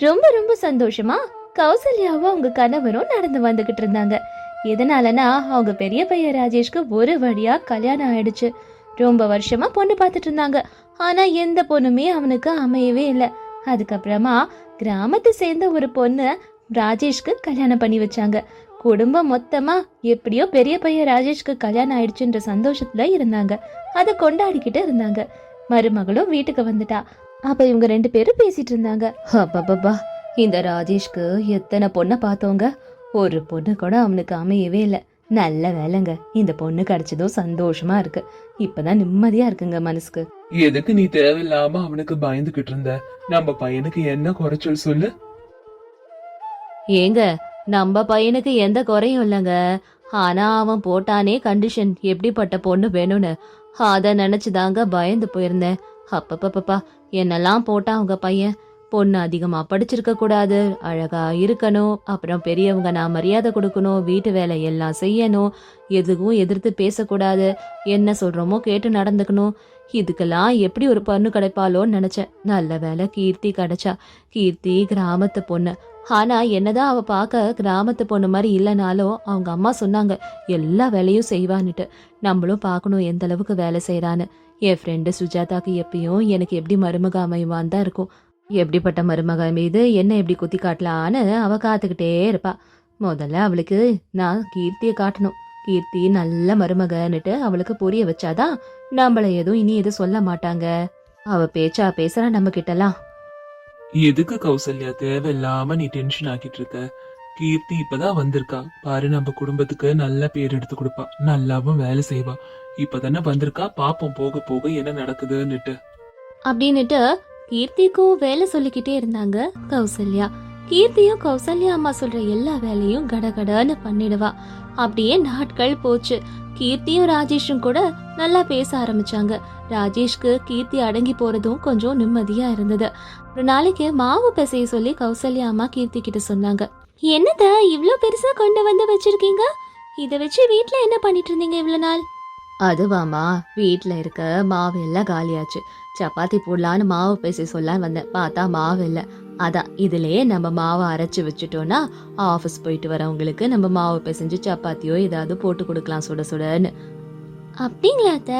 ரொம்ப ரொம்ப சந்தோஷமா கௌசல்யாவும் அவங்க கணவரும் நடந்து வந்துகிட்டு இருந்தாங்க. எதனாலனா அவங்க பெரிய பையன் ராஜேஷ்க்கு ஒரு வழியா கல்யாணம் ஆயிடுச்சு. ரொம்ப வருஷமா பொண்ணு பார்த்துட்டு இருந்தாங்க. ஆனா எந்த பொண்ணுமே அவனுக்கு அமையவே இல்லை. அதுக்கப்புறமா கிராமத்தை சேர்ந்த ஒரு பொண்ணு ராஜேஷ்க்கு கல்யாணம் பண்ணி வச்சாங்க. குடும்பம் மொத்தமா எப்படியோ பெரிய பையன் ராஜேஷ்க்கு கல்யாணம் ஆயிடுச்சுன்ற சந்தோஷத்துல இருந்தாங்க. அதை கொண்டாடிக்கிட்டு இருந்தாங்க. மருமகளும் வீட்டுக்கு வந்துட்டா. அப்ப இவங்க ரெண்டு பேரும் பேசிட்டு இருந்தாங்க. அப்பப்பப்பா இந்த ராஜேஷ்க்கு எத்தனை பொண்ணை பார்த்தோங்க? ஒரு பொண்ணு கூட அவனுக்கு அமையவே இல்லை. நல்ல வேலைங்க. இந்த பொண்ணு கிடைச்சதும் சந்தோஷமா இருக்கு. இப்பதான் நிம்மதியா இருக்குங்க மனசுக்கு. எதுக்கு நீ தேவையில்லாம அவனுக்கு பயந்துகிட்டு இருந்த? நம்ம பையனுக்கு என்ன குறைச்சல் சொல்லு? ஏங்க நம்ம பையனுக்கு எந்த குறையும் இல்லைங்க. ஆனா அவன் போட்டானே கண்டிஷன் எப்படிப்பட்ட பொண்ணு வேணும்னு. அத நினைச்சுதாங்க பயந்து போயிருந்தேன். அப்பப்பப்பப்பா என்னெல்லாம் போட்டா அவங்க பையன்? பொண்ணு அதிகமாக படிச்சிருக்க கூடாது அழகா இருக்கணும் அப்புறம் பெரியவங்க நான் மரியாதை கொடுக்கணும் வீட்டு வேலை எல்லாம் செய்யணும் எதுவும் எதிர்த்து பேசக்கூடாது என்ன சொல்றோமோ கேட்டு நடந்துக்கணும். இதுக்கெல்லாம் எப்படி ஒரு பொண்ணு கிடைப்பாளோன்னு நினச்சேன். நல்ல வேலை கீர்த்தி கிடைச்சா. கீர்த்தி கிராமத்து பொண்ணு. ஆனால் என்னதான் அவள் பார்க்க கிராமத்து பொண்ணு மாதிரி இல்லைனாலும் அவங்க அம்மா சொன்னாங்க எல்லா வேலையும் செய்வான்னுட்டு. நம்மளும் பார்க்கணும் எந்த அளவுக்கு வேலை செய்கிறான்னு என் ஃப்ரெண்டு சுஜாதாக்கு எப்பயும் எனக்கு எப்படி மருமக அமைவான் தான் இருக்கும். எப்படிப்பட்ட மருமக மீது என்ன எப்படி குத்தி காட்டலான்னு அவ காத்துக்கிட்டே இருப்பா. முதல்ல அவளுக்கு நான் கீர்த்தியை காட்டணும். கீர்த்தி நல்ல மருமகன்னுட்டு அவளுக்கு புரிய வச்சாதான் நம்மள எதுவும் இனி எதுவும் சொல்ல மாட்டாங்க. அவ பேச்சா பேசுறா நம்ம கிட்டலாம். எதுக்கு கௌசல்யா தேவையில்லாம நீ டென்ஷன் ஆக்கிட்டு இருக்க? கீர்த்தி இப்பதான் வந்திருக்கா. பாரு நம்ம குடும்பத்துக்கு நல்ல பேர் எடுத்து கொடுப்பா. நல்லாவும் வேலை செய்வா. இப்பதானே வந்திருக்கா. பாப்போம் போக போக என்ன நடக்குதுன்னுட்டு. அப்படின்னுட்டு கீர்த்திக்கும் வேலை சொல்லிக்கிட்டே இருந்தாங்க கௌசல்யா. கீர்த்தியும் கௌசல்யா அம்மா சொல்ற எல்லா வேலையும் கடகடன்னு பண்ணிடுவா. அப்படியே நாட்கள் போச்சு. கீர்த்தியும் ராஜேஷும் கூட நல்லா பேச ஆரம்பிச்சாங்க. ராஜேஷ்க்கு கீர்த்தி அடங்கி போறதும் கொஞ்சம் நிம்மதியா இருந்தது. ஒரு நாளைக்கு மாவு பிசைய சொல்லி கௌசல்யா அம்மா கீர்த்தி கிட்ட சொன்னாங்க. என்னத இவ்ளோ பெருசா கொண்டு வந்து வச்சிருக்கீங்க? இத வச்சு வீட்ல என்ன பண்ணிட்டு இருந்தீங்க இவ்வளவு நாள்? அதுவாமா வீட்ல இருக்க மாவு எல்லாம் காலியாச்சு. சப்பாத்தி போடலான்னு மாவு பேசி சொல்ல வந்தேன். பார்த்தா மாவு இல்லை. அதான் இதுலயே நம்ம மாவை அரைச்சு வச்சுட்டோம்னா ஆஃபீஸ் போயிட்டு வரவங்களுக்கு நம்ம மாவு பிசைஞ்சு சப்பாத்தியோ ஏதாவது போட்டு கொடுக்கலாம் சுட சுடன்னு. அப்படிங்களா அத்த?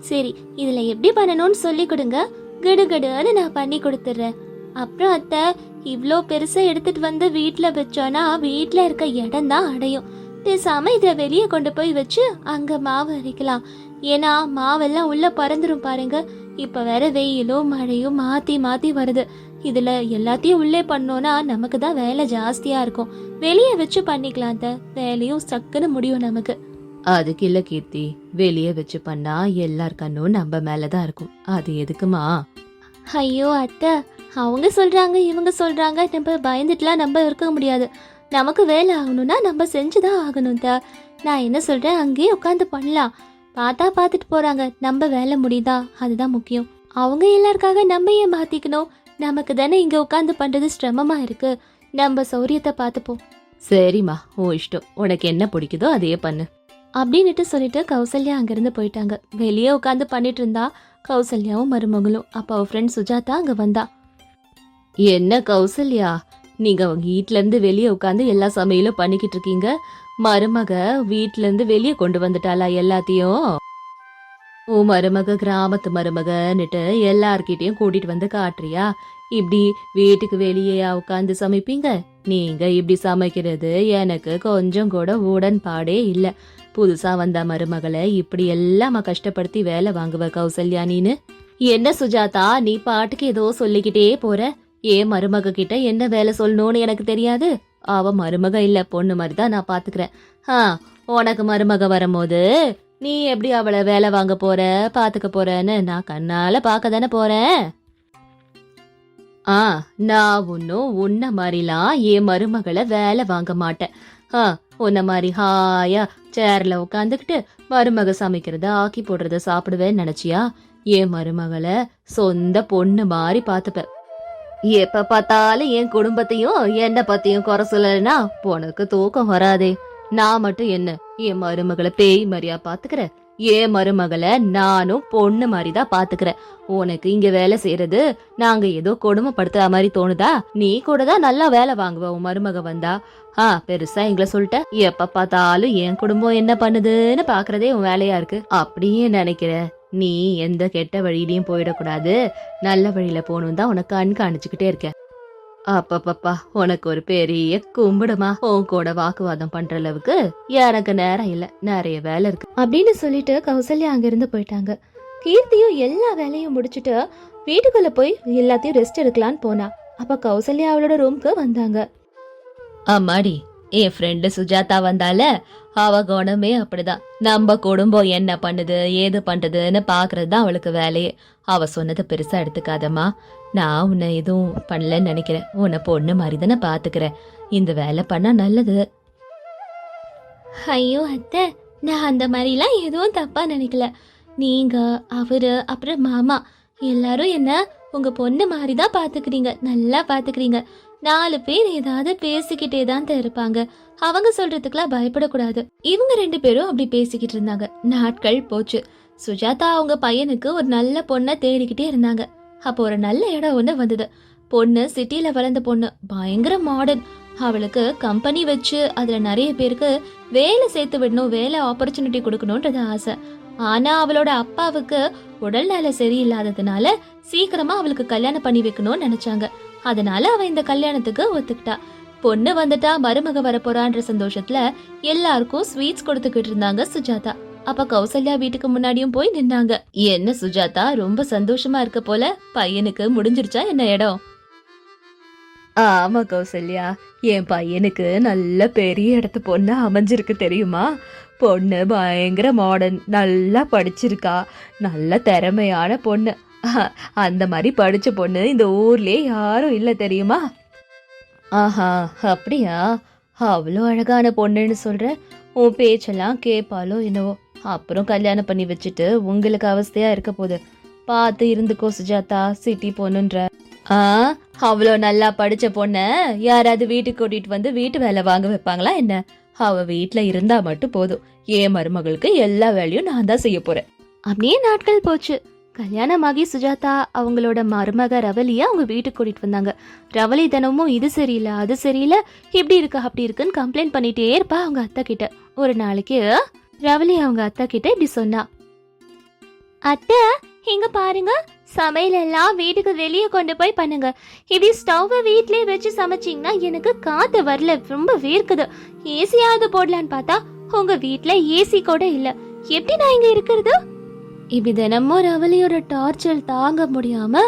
சரி இதுல எப்படி பண்ணணும்னு சொல்லி கொடுங்க. கிடுகிடுன்னு நான் பண்ணி கொடுத்துட்றேன். அப்புறம் அத்தை இவ்ளோ பெருசா எடுத்துட்டு வந்து வீட்ல வச்சோன்னா வீட்ல இருக்க இடம் தான் அடையும். பேசாம இதை வெளியே கொண்டு போய் வச்சு அங்க மாவு அரைக்கலாம். ஏன்னா மாவெல்லாம் உள்ள பறந்துரும் பாருங்க. இப்ப வேற வெயிலும் மழையும் மாத்தி மாத்தி வருது. இதுல எல்லாத்தையும் உள்ளே பண்ணோம்னா நமக்கு தான் வேலை ஜாஸ்தியா இருக்கும். வெளியே வச்சு பண்ணிக்கலாம் அத்தை. வேலையும் சக்குன்னு முடியும் நமக்கு. அதுக்கு இல்ல கீர்த்தி. வெளியே வச்சு பண்ணா எல்லார் கண்ணும் நம்ம மேலதான் இருக்கும். அது எதுக்குமா? ஐயோ அத்தை. அவங்க சொல்றாங்க இவங்க சொல்றாங்க. நம்ம பயந்துட்டுலாம் நம்ம இருக்க முடியாது. நமக்கு வேலை ஆகணும்னா நம்ம செஞ்சுதான் ஆகணும் தா. நான் என்ன சொல்றேன்? அங்கேயே உட்காந்து பண்ணலாம். பார்த்தா பார்த்துட்டு போறாங்க. நம்ம வேலை முடியுதா? அதுதான் முக்கியம். அவங்க எல்லாருக்காக நம்ம ஏன் மாத்திக்கணும்? நமக்கு தானே இங்க உட்காந்து பண்றது சிரமமா இருக்கு. நம்ம சௌரியத்தை பார்த்துப்போம். சரிம்மா. ஓ இஷ்டம். உனக்கு என்ன பிடிக்குதோ அதையே பண்ணு. அப்படின்னுட்டு சொல்லிட்டு கௌசல்யா அங்கிருந்து போயிட்டாங்க. வெளியே உட்காந்து பண்ணிட்டு இருந்தா கௌசல்யாவும் மருமகளும். அப்ப அவ ஃப்ரெண்ட் சுஜாதா அங்க வந்தா. என்ன கௌசல்யா? நீங்க அவங்க வீட்ல இருந்து வெளியே உட்காந்து எல்லா சமையலும் பண்ணிக்கிட்டு இருக்கீங்க. மருமக வீட்ல இருந்து வெளியே கொண்டு வந்துட்டாளா எல்லாத்தையும்? ஓ மருமக கிராமத்து மருமகன்னுட்டு எல்லார்கிட்டயும் கூட்டிட்டு வந்து காட்டுறியா? இப்படி வீட்டுக்கு வெளியே உட்காந்து சமைப்பீங்க? நீங்க இப்படி சமைக்கிறது எனக்கு கொஞ்சம் கூட உடன்பாடே இல்ல. புதுசா வந்த மருமகளை இப்படி எல்லாம் கஷ்டப்படுத்தி வேலை வாங்குவ கௌசல்யா நீனு. என்ன சுஜாதா நீ பாட்டுக்கு ஏதோ சொல்லிக்கிட்டே போற. ஏன் மருமக கிட்ட என்ன வேலை சொல்லணும்னு எனக்கு தெரியாது? அவ மருமக இல்ல பொண்ணு மாதிரி தான் நான் பாத்துக்கிறேன். ஆ உனக்கு மருமக வரும்போது நீ எப்படி அவளை வேலை வாங்க போற பாத்துக்க போறன்னு நான் கண்ணால பார்க்க தானே போறேன். ஆ நான் ஒன்னும் உன்ன மாதிரிலாம் என் மருமகளை வேலை வாங்க மாட்டேன். ஆ உன்ன மாதிரி ஹாயா சேர்ல உட்காந்துக்கிட்டு மருமக சமைக்கிறத ஆக்கி போடுறத சாப்பிடுவேன்னு நினைச்சியா? என் மருமகளை சொந்த பொண்ணு மாதிரி பார்த்துப்பேன். எப்ப பார்த்தாலும் என் குடும்பத்தையும் என்ன பத்தியும் குறை சொல்லலைன்னா உனக்கு தூக்கம் வராதே. நான் மட்டும் என்ன என் மருமகளை பேய் மாதிரியா பாத்துக்கிற? என் மருமகளை நானும் பொண்ணு மாதிரி தான் பாத்துக்கிறேன் உனக்கு இங்க வேலை செய்யறது நாங்க ஏதோ கொடுமைப்படுத்துற மாதிரி தோணுதா? நீ கூட தான் நல்லா வேலை வாங்குவ உன் மருமக வந்தா. ஆ பெருசா எங்களை சொல்லிட்ட. எப்ப பார்த்தாலும் என் குடும்பம் என்ன பண்ணுதுன்னு பாக்குறதே உன் வேலையா இருக்கு. அப்படியே நினைக்கிறேன் நீ எந்த கெட்ட வழியிலயும் போயிடக்கூடாது. நல்ல வழியில போகணும் தான் உனக்கு கண்காணிச்சுக்கிட்டே இருக்கேன். அப்பப்பப்பா உனக்கு ஒரு பெரிய கும்பிடுமா? உன் கூட வாக்குவாதம் பண்ற அளவுக்கு எனக்கு நேரம் இல்ல. நிறைய வேலை இருக்கு. அப்படின்னு சொல்லிட்டு கௌசல்யா அங்கிருந்து போயிட்டாங்க. கீர்த்தியும் எல்லா வேலையும் முடிச்சுட்டு வீட்டுக்குள்ள போய் எல்லாத்தையும் ரெஸ்ட் எடுக்கலான்னு போனா. அப்ப கௌசல்யா அவளோட ரூம்க்கு வந்தாங்க. அம்மாடி என் ஃப்ரெண்டு சுஜாதா வந்தால அவ குணமே அப்படிதான். நம்ம குடும்பம் என்ன பண்ணுது ஏது பண்றதுன்னு பாக்குறது தான் அவளுக்கு வேலையே. அவ சொன்னதை பெருசா எடுத்துக்காதம்மா. நான் உன்னை எதுவும் பண்ணலன்னு நினைக்கிறேன். உன்னை பொண்ணு மாதிரி தானே பாத்துக்கிறேன். இந்த வேலை பண்ணா நல்லது. ஐயோ அத்தை. நான் அந்த மாதிரிலாம் எதுவும் தப்பா நினைக்கல. நீங்க அவரு அப்புறம் மாமா எல்லாரும் என்ன உங்க பொண்ணு மாதிரி தான் பாத்துக்கிறீங்க. நல்லா பாத்துக்கிறீங்க. நாலு பேர் ஏதாவது பேசிக்கிட்டே தான் இருப்பாங்க. அவங்க சொல்றதுக்குலாம் பயப்படக்கூடாது. இவங்க ரெண்டு பேரும் அப்படி பேசிக்கிட்டு இருந்தாங்க. நாட்கள் போச்சு. சுஜாதா அவங்க பையனுக்கு ஒரு நல்ல பொண்ணை தேடிக்கிட்டே இருந்தாங்க. அப்போ ஒரு நல்ல இடம் ஒன்று வந்தது. பொண்ணு சிட்டில வளர்ந்த பொண்ணு. பயங்கர மாடர்ன் அவளுக்கு கம்பெனி வச்சு அதுல நிறைய பேருக்கு வேலை சேர்த்து விடணும் வேலை ஆப்பர்ச்சுனிட்டி கொடுக்கணுன்றது ஆசை. ஆனா அவளோட அப்பாவுக்கு உடல்நல சரியில்லாததுனால சீக்கிரமா அவளுக்கு கல்யாணம் பண்ணி வைக்கணும்னு நினைச்சாங்க. அதனால அவ இந்த கல்யாணத்துக்கு ஒத்துக்கிட்டா. பொண்ணு வந்துட்டா மருமக வரப்போறான்ற சந்தோஷத்துல எல்லாருக்கும் ஸ்வீட்ஸ் கொடுத்துக்கிட்டு இருந்தாங்க சுஜாதா. அப்ப கௌசல்யா வீட்டுக்கு முன்னாடியும் போய் நின்னாங்க. என்ன சுஜாதா ரொம்ப சந்தோஷமா இருக்க போல? பையனுக்கு முடிஞ்சிருச்சா என்ன இடம்? ஆமா கௌசல்யா என் பையனுக்கு நல்ல பெரிய இடத்து பொண்ணு அமைஞ்சிருக்கு தெரியுமா? பொண்ணு பயங்கர மாடர்ன் நல்லா படிச்சிருக்கா. நல்ல திறமையான பொண்ணு. அந்த மாதிரி படிச்ச பொண்ணு இந்த ஊர்லயே யாரும் இல்லை தெரியுமா? ஆஹா அப்படியா? அவ்வளோ அழகான பொண்ணுன்னு சொல்ற? உன் பேச்செல்லாம் கேட்பாலோ என்னவோ? அப்புறம் கல்யாணம் பண்ணி வச்சுட்டு உங்களுக்கு அவஸ்தையா இருக்க போகுது. பார்த்து இருந்துக்கோ சுஜாதா சிட்டி பொண்ணுன்ற. ஆ அவ்வளோ நல்லா படிச்ச பொண்ண யாராவது வீட்டுக்கு கூட்டிட்டு வந்து வீட்டு வேலை வாங்க வைப்பாங்களா என்ன? அவ வீட்டில் இருந்தா மட்டும் போதும். என் மருமகளுக்கு எல்லா வேலையும் நான் தான் செய்ய போறேன். அப்படியே நாட்கள் போச்சு. கல்யாணமாகி சுஜாதா அவங்களோட மருமக ரவலியை அவங்க வீட்டுக்கு கூட்டிட்டு வந்தாங்க. ரவலி தினமும் இது சரியில்லை அது சரியில்லை இப்படி இருக்கு அப்படி இருக்குன்னு கம்ப்ளைண்ட் பண்ணிட்டே இருப்பா அவங்க அத்தை கிட்ட. ஒரு நாளைக்கு ரவலி அவங்க அத்தை கிட்ட இப்படி சொன்னா. அத்தை இங்க பாருங்க சமையல் எல்லாம் வீட்டுக்கு வெளியே கொண்டு போய் பண்ணுங்க. இப்படி ஸ்டவ்வை வீட்லயே வச்சு சமைச்சிங்கன்னா எனக்கு காத்து வரல ரொம்ப வேர்க்குது. ஏசியாவது போடலான்னு பார்த்தா உங்க வீட்டுல ஏசி கூட இல்ல. எப்படி நான் இங்க இருக்கிறது? இப்படி தினமும் ரவலியோட டார்ச்சர் தாங்க முடியாம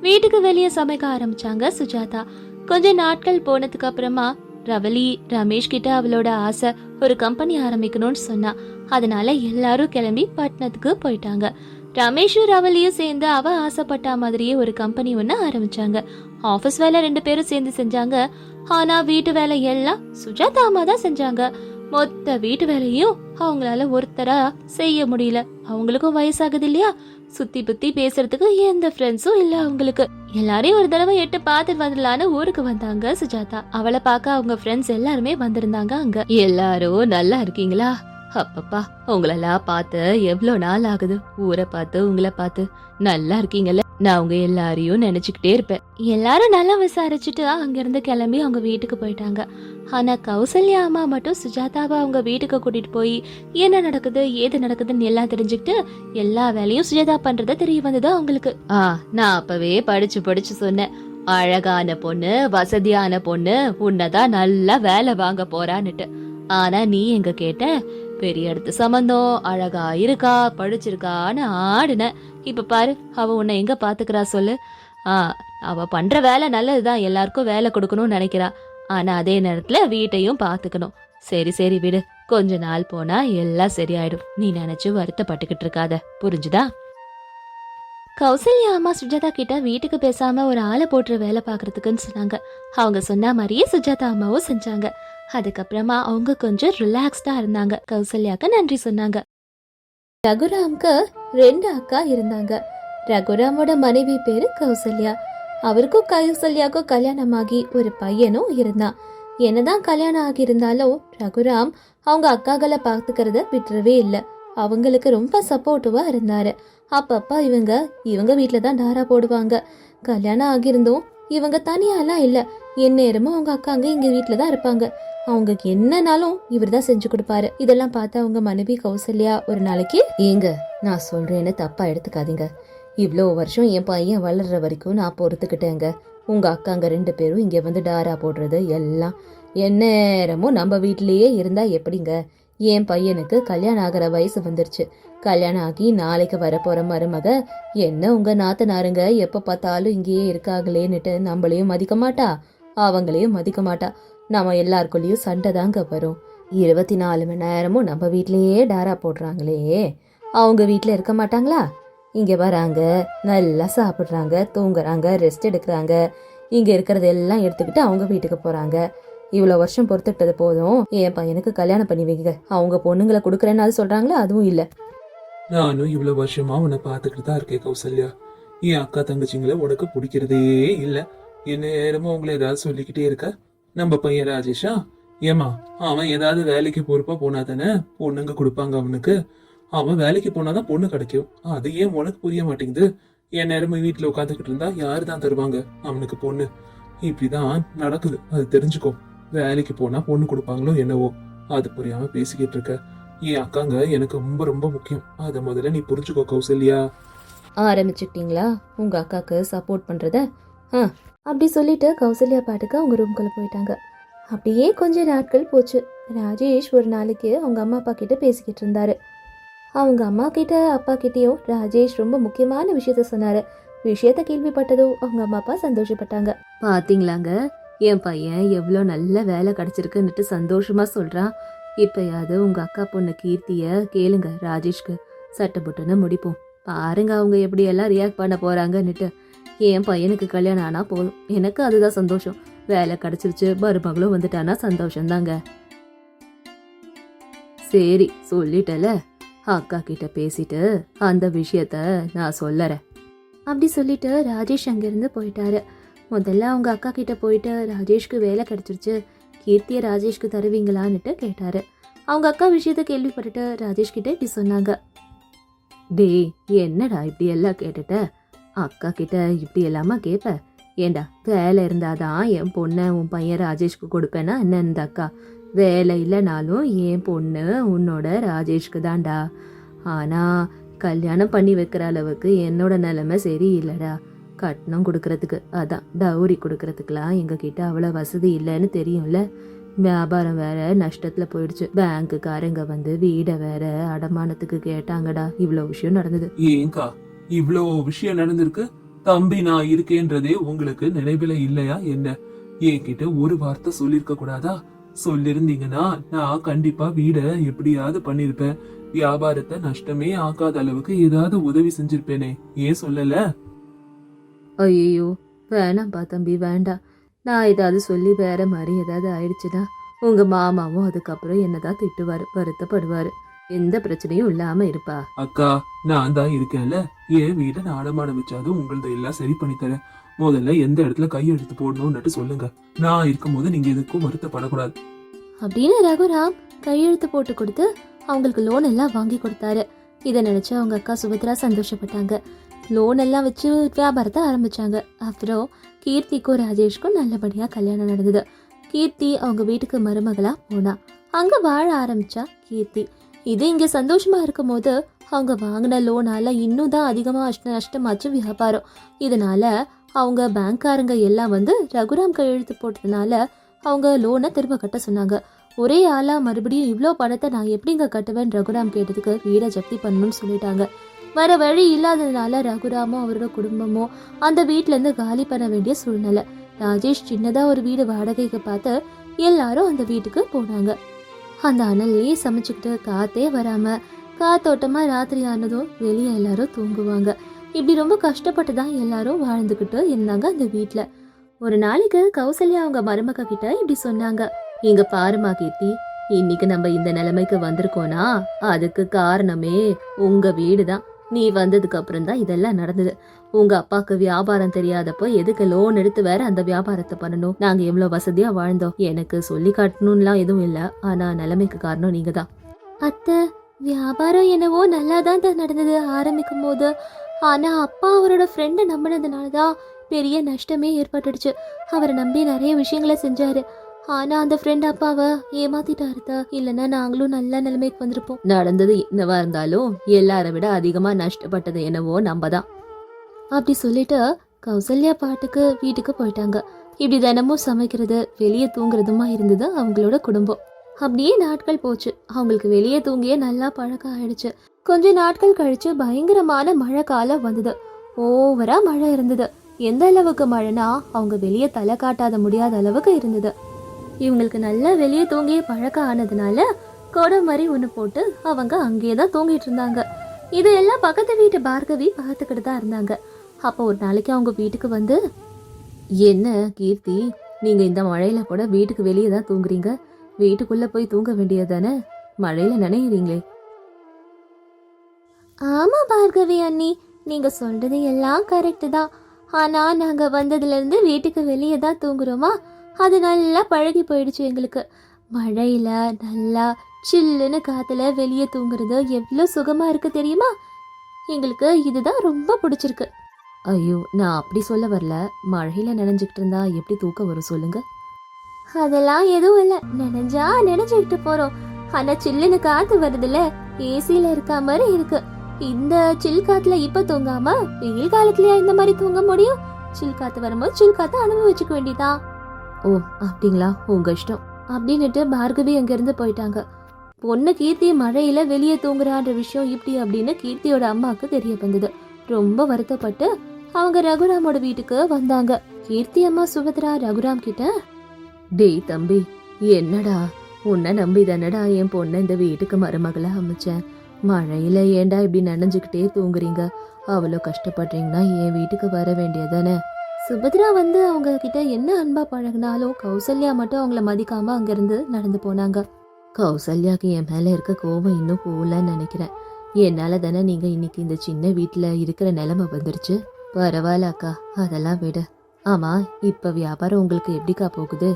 வீட்டுக்கு வெளியே சமைக்க ஆரம்பிச்சாங்க சுஜாதா. கொஞ்ச நாட்கள் போனதுக்கு அப்புறமா ரவலி ரமேஷ் கிட்ட அவளோட ஆசை ஒரு கம்பெனி ஆரம்பிக்கணும்னு சொன்னா. அதனால எல்லாரும் கிளம்பி பட்டணத்துக்கு போயிட்டாங்க. ரமேஷும் ரவலியும் சேர்ந்து அவ ஆசைப்பட்ட மாதிரியே ஒரு கம்பெனி ஒன்று ஆரம்பிச்சாங்க. ஆஃபீஸ் வேலை ரெண்டு பேரும் சேர்ந்து செஞ்சாங்க. ஆனா வீட்டு வேலை எல்லாம் சுஜாதா அம்மா தான் செஞ்சாங்க. மொத்த வீட்டு வேலையும் அவங்களால ஒருத்தரா செய்ய முடியல. அவங்களுக்கும் வயசாகுது இல்லையா? சுத்தி புத்தி பேசுறதுக்கு எந்த ஃப்ரெண்ட்ஸும் இல்ல அவங்களுக்கு. எல்லாரையும் ஒரு தடவை எட்டு பார்த்துட்டு வந்துடலான்னு ஊருக்கு வந்தாங்க சுஜாதா. அவளை பார்க்க அவங்க ஃப்ரெண்ட்ஸ் எல்லாருமே வந்திருந்தாங்க அங்க. எல்லாரும் நல்லா இருக்கீங்களா? அப்பப்பா உங்களெல்லாம் பார்த்து எவ்வளோ நாள் ஆகுது? ஊரை பார்த்து உங்களை பார்த்து. நல்லா இருக்கீங்கல்ல? நான் உங்க எல்லாரையும் நினைச்சுக்கிட்டே இருப்பேன். எல்லாரும் நல்லா விசாரிச்சுட்டு அங்கிருந்து கிளம்பி அவங்க வீட்டுக்கு போயிட்டாங்க. ஆனா கௌசல்யா அம்மா மட்டும் சுஜாதாவை அவங்க வீட்டுக்கு கூட்டிட்டு போய் என்ன நடக்குது ஏது நடக்குதுன்னு எல்லாம் தெரிஞ்சுக்கிட்டு எல்லா வேலையும் சுஜாதா பண்றத தெரிய வந்தது அவங்களுக்கு. ஆ நான் அப்பவே படிச்சு படிச்சு சொன்னேன். அழகான பொண்ணு வசதியான பொண்ணு உன்னதான் நல்லா வேலை வாங்க போறான்னுட்டு. ஆனா நீ எங்க கேட்ட? பெரிய இடத்து சம்பந்தம் அழகா இருக்கா படிச்சிருக்கான்னு ஆடின. இப்ப பாரு அவ உன்னை எங்க பாத்துக்கிறா சொல்லு. ஆ அவ பண்ற வேலை நல்லதுதான் எல்லாருக்கும் வேலை கொடுக்கணும்னு நினைக்கிறா. ஆனா அதே நேரத்துல வீட்டையும் பாத்துக்கணும். சரி சரி விடு. கொஞ்ச நாள் போனா எல்லாம் சரியாயிடும். நீ நினைச்சு வருத்தப்பட்டுக்கிட்டு இருக்காத. புரிஞ்சுதா? கௌசல்யா அம்மா சுஜாதா கிட்ட வீட்டுக்கு பேசாம ஒரு ஆளை போட்டு வேலை பார்க்கறதுக்குன்னு சொன்னாங்க. அவங்க சொன்ன மாதிரியே சுஜாதா அம்மாவும் செஞ்சாங்க. அதுக்கப்புறமா அவங்க கொஞ்சம் ரிலாக்ஸ்டா இருந்தாங்க. கௌசல்யாக்கு நன்றி சொன்னாங்க. ரகுராம்க்கு ரெண்டு அக்கா இருந்தாங்க. ரகுராமோட மனைவி பேரு கௌசல்யா. அவருக்கும் கௌசல்யாக்கும் கல்யாணமாகி ஒரு பையனும் இருந்தான். என்னதான் கல்யாணம் ஆகியிருந்தாலும் ரகுராம் அவங்க அக்காக்களை பார்த்துக்கிறத விட்டுறவே இல்லை. அவங்களுக்கு ரொம்ப சப்போர்ட்டிவா இருந்தாரு. அப்பப்பா இவங்க இவங்க வீட்டில் தான் டாரா போடுவாங்க. கல்யாணம் ஆகியிருந்தும் இவங்க தனியாலாம் இல்லை. எந்நேரமும் அவங்க அக்காங்க இங்க வீட்டில் தான் இருப்பாங்க. அவங்களுக்கு என்னனாலும் இவர் தான் செஞ்சு கொடுப்பாரு. இதெல்லாம் பார்த்து அவங்க மனைவி கௌசல்யா ஒரு நாளைக்கு ஏங்க நான் சொல்றேன்னு தப்பா எடுத்துக்காதீங்க. இவ்வளோ வருஷம் என் பையன் வளர்ற வரைக்கும் நான் பொறுத்துக்கிட்டேங்க. உங்க அக்காங்க ரெண்டு பேரும் இங்க வந்து டாரா போடுறது எல்லாம் எந்நேரமும் நம்ம வீட்டிலேயே இருந்தா எப்படிங்க? என் பையனுக்கு கல்யாணம் ஆகிற வயசு வந்துருச்சு. கல்யாணம் ஆகி நாளைக்கு வரப்போற மருமக என்ன உங்க நாத்தனாருங்க? எப்ப பார்த்தாலும் இங்கேயே இருக்காங்களேன்னுட்டு நம்மளையும் மதிக்க மாட்டா? அவங்களையும் மதிக்க மாட்டா. நம்ம எல்லாருக்குள்ளேயும் சண்டை தாங்க வரும். இருபத்தி நாலு மணி நேரமும் நம்ம வீட்லேயே டாரா போடுறாங்களே. அவங்க வீட்டில் இருக்க மாட்டாங்களா? இங்கே வராங்க நல்லா சாப்பிட்றாங்க தூங்குறாங்க ரெஸ்ட் எடுக்கிறாங்க. இங்கே இருக்கிறது எல்லாம் எடுத்துக்கிட்டு அவங்க வீட்டுக்கு போகிறாங்க இவ்வளோ வருஷம் பொறுத்துட்டது போதும். என் பையனுக்கு கல்யாணம் பண்ணி வைங்க. அவங்க பொண்ணுங்களை கொடுக்குறேன்னு அது சொல்கிறாங்களா அதுவும் இல்லை. நானும் இவ்வளோ வருஷமா உன்னை பார்த்துக்கிட்டு தான் இருக்கேன் கௌசல்யா. என் அக்கா தங்கச்சிங்களை உனக்கு பிடிக்கிறதே இல்லை. நேரமும் உங்களை ஏதாவது சொல்லிக்கிட்டே இருக்க? நம்ம பையன் ராஜேஷா? ஏமா அவன் ஏதாவது வேலைக்கு பொறுப்பா போனா தானே பொண்ணுங்க கொடுப்பாங்க அவனுக்கு? அவன் வேலைக்கு போனாதான் பொண்ணு கிடைக்கும். அது ஏன் உனக்கு புரிய மாட்டேங்குது? என் நேரமும் வீட்டுல உட்காந்துக்கிட்டு இருந்தா யாரு தான் தருவாங்க அவனுக்கு பொண்ணு? இப்படிதான் நடக்குது. அது தெரிஞ்சுக்கோ. வேலைக்கு போனா பொண்ணு கொடுப்பாங்களோ என்னவோ. அது புரியாம பேசிக்கிட்டு இருக்க. என் அக்காங்க எனக்கு ரொம்ப ரொம்ப முக்கியம். அதை முதல்ல நீ புரிஞ்சுக்கோ கௌசல்யா. ஆரம்பிச்சுக்கிட்டீங்களா? உங்க அக்காக்கு சப்போர்ட் பண்றத? ஆ அப்படி சொல்லிட்டு கௌசல்யா பாட்டுக்கு அவங்க ரூம்குள்ளே போயிட்டாங்க. அப்படியே கொஞ்ச நாட்கள் போச்சு. ராஜேஷ் ஒரு நாளைக்கு அவங்க அம்மா அப்பா கிட்ட பேசிக்கிட்டு இருந்தாரு. அவங்க அம்மா கிட்ட அப்பா கிட்டேயும் ராஜேஷ் ரொம்ப முக்கியமான விஷயத்த சொன்னாரு. விஷயத்த கேள்விப்பட்டதும் அவங்க அம்மா அப்பா சந்தோஷப்பட்டாங்க. பாத்தீங்களாங்க? என் பையன் எவ்வளோ நல்ல வேலை கிடைச்சிருக்குன்னுட்டு சந்தோஷமா சொல்றான். இப்பயாவது உங்க அக்கா பொண்ணு கீர்த்திய கேளுங்க ராஜேஷ்க்கு. சட்டை புட்டுன்னு முடிப்போம். பாருங்க அவங்க எப்படி எல்லாம் ரியாக்ட் பண்ண போறாங்கன்னுட்டு. என் பையனுக்கு கல்யாணம் ஆனால் போதும். எனக்கு அதுதான் சந்தோஷம். வேலை கிடைச்சிருச்சு மருமகளும் வந்துட்டானா சந்தோஷம்தாங்க. சரி சொல்லிட்டல. அக்கா கிட்ட பேசிட்டு அந்த விஷயத்த நான் சொல்லறேன். அப்படி சொல்லிட்டு ராஜேஷ் அங்கிருந்து போயிட்டாரு. முதல்ல அவங்க அக்கா கிட்ட போயிட்டு ராஜேஷ்க்கு வேலை கிடைச்சிருச்சு. கீர்த்தியை ராஜேஷ்க்கு தருவீங்களான்னுட்டு கேட்டாரு. அவங்க அக்கா விஷயத்த கேள்விப்பட்டுட்டு ராஜேஷ் கிட்ட இப்படி சொன்னாங்க. டேய் என்னடா இப்படி எல்லாம் கேட்டுட்ட? அக்கா கிட்ட இப்படி எல்லாமா கேட்ப ஏண்டா வேலை இருந்தாதான் என் பொண்ணை உன் பையன் ராஜேஷ்க்கு கொடுப்பேனா என்ன இந்த அக்கா? வேலை இல்லைனாலும் என் பொண்ணு உன்னோட ராஜேஷ்க்கு தான்டா ஆனால் கல்யாணம் பண்ணி வைக்கிற அளவுக்கு என்னோட நிலைமை சரியில்லைடா. கட்டணம் கொடுக்கறதுக்கு அதான் டவுரி கொடுக்கறதுக்கெலாம் எங்ககிட்ட அவ்வளோ வசதி இல்லைன்னு தெரியும்ல. வியாபாரம் வேற நஷ்டத்தில் போயிடுச்சு. பேங்க்குக்காரங்க வந்து வீடை வேற அடமானத்துக்கு கேட்டாங்கடா. இவ்வளோ விஷயம் நடந்தது. ஏங்கா இவ்வளோ விஷயம் நடந்திருக்கு. தம்பி நான் இருக்கேன்றதே உங்களுக்கு நினைவில இல்லையா? என்ன? என்கிட்ட ஒரு வார்த்தை சொல்லிருக்க கூடாதா? சொல்லிருந்தீங்கன்னா நான் கண்டிப்பா வீடை எப்படியாவது பண்ணிருப்பேன். வியாபாரத்தை நஷ்டமே ஆக்காத அளவுக்கு ஏதாவது உதவி செஞ்சிருப்பேனே. ஏன் சொல்லல? ஐயோ வேணாம்ப்பா தம்பி வேண்டாம். நான் ஏதாவது சொல்லி வேற மாதிரி ஏதாவது ஆயிடுச்சுன்னா உங்க மாமாவும் அதுக்கப்புறம் என்னதான் திட்டுவாரு வருத்தப்படுவாரு. எந்த பிரச்சனையும் இல்லாம இருப்பா. அக்கா நான் தான் இருக்கேன்ல. என் வீட்டை நான் அடமானம் வச்சாலும் உங்களது எல்லாம் சரி பண்ணி தரேன். முதல்ல எந்த இடத்துல கையெழுத்து போடணும்னுட்டு சொல்லுங்க. நான் இருக்கும்போது நீங்க எதுக்கும் வருத்தப்படக்கூடாது. அப்படின்னு ரகுராம் கையெழுத்து போட்டு கொடுத்து அவங்களுக்கு லோன் எல்லாம் வாங்கி கொடுத்தாரு. இதை நினைச்சு அவங்க அக்கா சுபத்ரா சந்தோஷப்பட்டாங்க. லோன் எல்லாம் வச்சு வியாபாரத்தை ஆரம்பிச்சாங்க. அப்புறம் கீர்த்திக்கும் ராஜேஷ்க்கும் நல்லபடியா கல்யாணம் நடந்தது. கீர்த்தி அவங்க வீட்டுக்கு மருமகளா போனா. அங்க வாழ ஆரம்பிச்சா கீர்த்தி. இது இங்க சந்தோஷமா இருக்கும் போது அவங்க வாங்கின லோனால இன்னும் தான் அதிகமா அஷ்ட நஷ்டமாச்சு வியாபாரம். இதனால அவங்க பேங்க்காரங்க எல்லாம் வந்து ரகுராம் கையெழுத்து போட்டதுனால அவங்க லோனை திரும்ப கட்ட சொன்னாங்க. ஒரே ஆளா மறுபடியும் இவ்வளோ பணத்தை நான் எப்படிங்க கட்டுவேன்? ரகுராம் கேட்டதுக்கு வீடை ஜப்தி பண்ணணும்னு சொல்லிட்டாங்க. வர வழி இல்லாததுனால ரகுராமும் அவரோட குடும்பமும் அந்த வீட்ல இருந்து காலி பண்ண வேண்டிய சூழ்நிலை. ராஜேஷ் சின்னதா ஒரு வீடு வாடகைக்கு பார்த்து எல்லாரும் அந்த வீட்டுக்கு போனாங்க. அந்த அனல்லையே சமைச்சுக்கிட்டு காத்தே வராம காத்தோட்டமா ராத்திரி ஆனதும் வெளியே எல்லாரும் தூங்குவாங்க. இப்படி ரொம்ப கஷ்டப்பட்டு தான் எல்லாரும் வாழ்ந்துக்கிட்டு இருந்தாங்க அந்த வீட்டில் ஒரு நாளைக்கு கௌசல்யா அவங்க மருமக கிட்ட இப்படி சொன்னாங்க. இங்க பாருமா கீர்த்தி இன்னைக்கு நம்ம இந்த நிலைமைக்கு வந்திருக்கோனா அதுக்கு காரணமே உங்க வீடு தான் நீ வந்ததுக்கு அப்புறம் தான் இதெல்லாம் நடந்தது. உங்க அப்பாக்கு வியாபாரம் தெரியாதப்போ எதுக்கு லோன் எடுத்து வேற அந்த வியாபாரத்தை பண்ணணும்? நாங்க எவ்வளவு வசதியா வாழ்ந்தோம். எனக்கு சொல்லி காட்டணும்லாம் எதுவும் இல்ல. ஆனா நிலைமைக்கு காரணம் நீங்க தான் அத்தை வியாபாரம் என்னவோ நல்லா தான் நடந்தது ஆரம்பிக்கும் போது ஆனா அப்பா அவரோட ஃப்ரெண்டை நம்பினதுனால தான் பெரிய நஷ்டமே ஏற்பட்டுடுச்சு. அவரை நம்பி நிறைய விஷயங்களை செஞ்சாரு. ஆனா அந்த ஃப்ரெண்ட் அப்பாவை ஏமாத்திட்டாரு தான் இல்லைன்னா நாங்களும் நல்ல நிலைமைக்கு வந்திருப்போம். நடந்தது என்னவா இருந்தாலும் எல்லாரை விட அதிகமா நஷ்டப்பட்டது என்னவோ நம்ம தான் அப்படி சொல்லிட்டு கௌசல்யா பாட்டுக்கு வீட்டுக்கு போயிட்டாங்க. இப்படி தினமும் சமைக்கிறது வெளியே தூங்குறதுமா இருந்தது அவங்களோட குடும்பம். அப்படியே நாட்கள் போச்சு. அவங்களுக்கு வெளியே தூங்கியே நல்லா பழக்கம் ஆயிடுச்சு. கொஞ்ச நாட்கள் கழிச்சு பயங்கரமான மழை காலம் வந்தது. ஓவரா மழை இருந்தது. எந்த அளவுக்கு மழைனா அவங்க வெளியே தலை காட்டாத முடியாத அளவுக்கு இருந்தது. இவங்களுக்கு நல்லா வெளியே தூங்கியே பழக்கம் ஆனதுனால கொடை மாதிரி ஒன்று போட்டு அவங்க அங்கேயே தான் தூங்கிட்டு இருந்தாங்க. இதையெல்லாம் பக்கத்து வீட்டு பார்கவி பார்த்துக்கிட்டு தான் இருந்தாங்க. அப்போ ஒரு நாளைக்கு அவங்க வீட்டுக்கு வந்து என்ன கீர்த்தி நீங்கள் இந்த மழையில் கூட வீட்டுக்கு வெளியே தான் தூங்குறீங்க? வீட்டுக்குள்ளே போய் தூங்க வேண்டியதானே மழையில் நினைக்கிறீங்களே ஆமாம் பார்கவி அண்ணி நீங்கள் சொல்கிறது எல்லாம் கரெக்டு தான். ஆனால் நாங்கள் வந்ததுலேருந்து வீட்டுக்கு வெளியே தான் தூங்குறோமா? அது நல்லா பழகி போயிடுச்சு எங்களுக்கு. மழையில் நல்லா சில்லுன்னு காத்துல வெளியே தூங்குறது எவ்வளோ சுகமாக இருக்குது தெரியுமா? எங்களுக்கு இதுதான் ரொம்ப பிடிச்சிருக்கு. ஐயோ நான் அப்படி சொல்ல வரல. மழையில நனைஞ்சுக்கிட்டு இருந்தா எப்படி தூக்கம் வரும் சொல்லுங்க. அதெல்லாம் எதுவும் இல்ல. நினைஞ்சா நினைஞ்சுக்கிட்டு போறோம். ஆனா சில்லுன்னு காத்து வருதுல ஏசில இருக்க மாதிரி இருக்கு. இந்த சில் காத்துல இப்ப தூங்காம வெயில் காலத்துலயா இந்த மாதிரி தூங்க முடியும்? சில் காத்து வரும்போது சில் காத்து அனுபவிச்சுக்க வேண்டியதா ஓ அப்படிங்களா? உங்க இஷ்டம். அப்படின்னுட்டு பார்கவி அங்கிருந்து போயிட்டாங்க. பொண்ணு கீர்த்தி மழையில வெளியே தூங்குறான்ற விஷயம் இப்படி அப்படின்னு கீர்த்தியோட அம்மாவுக்கு தெரிய வந்தது. ரொம்ப வருத்தப்பட்டு அவங்க ரகுராமோட வீட்டுக்கு வந்தாங்க. கீர்த்தி அம்மா சுபத்ரா ரகுராம் கிட்ட டேய் தம்பி என்னடா? உன்னை நம்பி தானடா என் பொண்ணை இந்த வீட்டுக்கு மருமகளா அமைச்சேன். மழையில ஏன்டா இப்படி நனைஞ்சுக்கிட்டே தூங்குறீங்க? அவ்வளோ கஷ்டப்படுறீங்கன்னா என் வீட்டுக்கு வர வேண்டியதானே சுபத்ரா வந்து அவங்க கிட்ட என்ன அன்பா பழகினாலும் கௌசல்யா மட்டும் அவங்கள மதிக்காம அங்கிருந்து நடந்து போனாங்க. கௌசல்யாக்கு என் மேல இருக்க கோபம் இன்னும் போகலன்னு நினைக்கிறேன். என்னால தானே நீங்க இன்னைக்கு இந்த சின்ன வீட்டுல இருக்கிற நிலைமை வந்துருச்சு? பரவாயில்ல அக்கா அதெல்லாம் விடு. ஆமா இப்ப வியாபாரம் உங்களுக்கு எப்படிக்கா போகுது?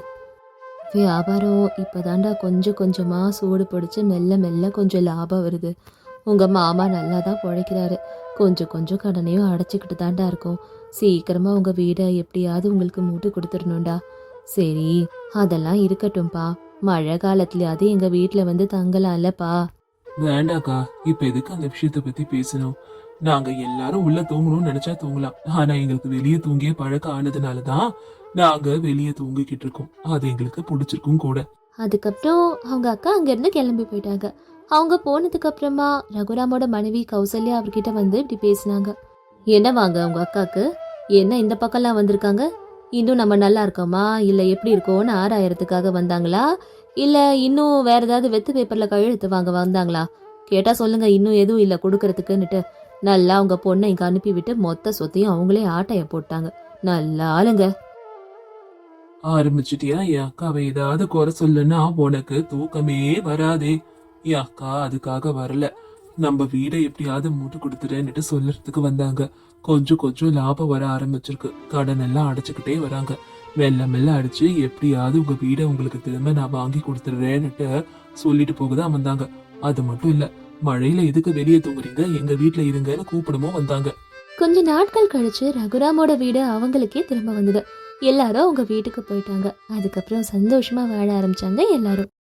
வியாபாரம் இப்பதாண்டா கொஞ்சம் கொஞ்சமா சூடு பிடிச்சு மெல்ல மெல்ல கொஞ்சம் லாபம் வருது. உங்க மாமா நல்லா தான் பிழைக்கிறாரு கொஞ்சம் கொஞ்சம் கடனையும் அடைச்சிக்கிட்டு தாண்டா இருக்கும். சீக்கிரமா உங்க வீடை எப்படியாவது உங்களுக்கு மூட்டு கொடுத்துடணும்டா. சரி அதெல்லாம் இருக்கட்டும்பா மழை காலத்துலயாவது எங்க வீட்டில் வந்து தங்கலாம்லப்பா. வேண்டாக்கா இப்ப எதுக்கு அந்த விஷயத்த பத்தி பேசணும்? நாங்க எல்லாரும் உள்ள தூங்கணும்னு நினைச்சா தூங்கலாம். ஆனா எங்களுக்கு வெளியே தூங்கிய பழக்கம் ஆனதுனாலதான் நாங்க வெளியே தூங்கிக்கிட்டு இருக்கோம். அது எங்களுக்கு பிடிச்சிருக்கும் கூட. அதுக்கப்புறம் அவங்க அக்கா அங்கேருந்து கிளம்பி போயிட்டாங்க. அவங்க போனதுக்கு அப்புறமா ரகுராமோட மனைவி கௌசல்யா அவர்கிட்ட வந்து இப்படி பேசினாங்க. என்ன வாங்க உங்க அக்காக்கு? என்ன இந்த பக்கம்லாம் வந்திருக்காங்க? இன்னும் நம்ம நல்லா இருக்கோமா? இல்லை எப்படி இருக்கோம்னு ஆறாயிரத்துக்காக வந்தாங்களா? இல்லை இன்னும் வேற ஏதாவது வெத்து பேப்பரில் கையெழுத்து வாங்க வந்தாங்களா? கேட்டா சொல்லுங்க இன்னும் எதுவும் இல்லை கொடுக்கறதுக்குன்னுட்டு. நல்லா அவங்க பொண்ணை இங்கே அனுப்பி விட்டு மொத்த சொத்தையும் அவங்களே ஆட்டைய போட்டாங்க. நல்லா ஆளுங்க. ஆரம்பிச்சிட்டியா என் அக்காவை ஏதாவது குறை சொல்லுன்னா உனக்கு தூக்கமே வராதே. என் அக்கா அதுக்காக வரல. நம்ம வீடை எப்படியாவது மூட்டு கொடுத்துறேன்னுட்டு சொல்றதுக்கு வந்தாங்க. கொஞ்சம் கொஞ்சம் லாபம் வர ஆரம்பிச்சிருக்கு. கடன் எல்லாம் அடைச்சுக்கிட்டே வராங்க. மெல்ல மெல்ல அடிச்சு எப்படியாவது உங்க வீடை உங்களுக்கு திரும்ப நான் வாங்கி கொடுத்துறேன்னுட்டு சொல்லிட்டு போகதான் வந்தாங்க. அது மட்டும் இல்லை மழையில எதுக்கு வெளியே தூங்குறீங்க? எங்க வீட்ல இருங்கன்னு கூப்பிடுமோ வந்தாங்க. கொஞ்ச நாட்கள் கழிச்சு ரகுராமோட வீடு அவங்களுக்கே திரும்ப வந்தது. எல்லாரும் அவங்க வீட்டுக்கு போயிட்டாங்க. அதுக்கப்புறம் சந்தோஷமா வாழ ஆரம்பிச்சாங்க எல்லாரும்.